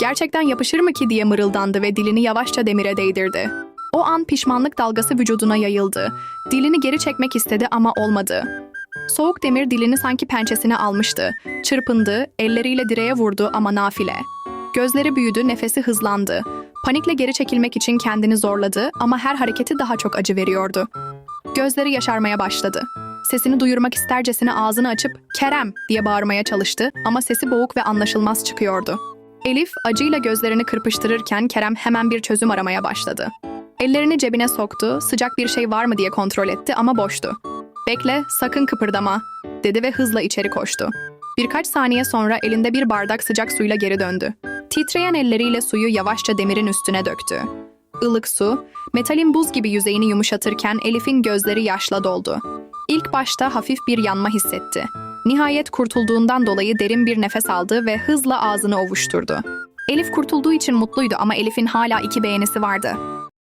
Gerçekten yapışır mı ki diye mırıldandı ve dilini yavaşça demire değdirdi. O an pişmanlık dalgası vücuduna yayıldı. Dilini geri çekmek istedi ama olmadı. Soğuk demir dilini sanki pençesine almıştı. Çırpındı, elleriyle direğe vurdu ama nafile. Gözleri büyüdü, nefesi hızlandı. Panikle geri çekilmek için kendini zorladı ama her hareketi daha çok acı veriyordu. Gözleri yaşarmaya başladı. Sesini duyurmak istercesine ağzını açıp "Kerem!" diye bağırmaya çalıştı ama sesi boğuk ve anlaşılmaz çıkıyordu. Elif acıyla gözlerini kırpıştırırken Kerem hemen bir çözüm aramaya başladı. Ellerini cebine soktu, sıcak bir şey var mı diye kontrol etti ama boştu. "Bekle, sakın kıpırdama." dedi ve hızla içeri koştu. Birkaç saniye sonra elinde bir bardak sıcak suyla geri döndü. Titreyen elleriyle suyu yavaşça demirin üstüne döktü. Ilık su, metalin buz gibi yüzeyini yumuşatırken Elif'in gözleri yaşla doldu. İlk başta hafif bir yanma hissetti. Nihayet kurtulduğundan dolayı derin bir nefes aldı ve hızla ağzını ovuşturdu. Elif kurtulduğu için mutluydu ama Elif'in hala iki beğenisi vardı.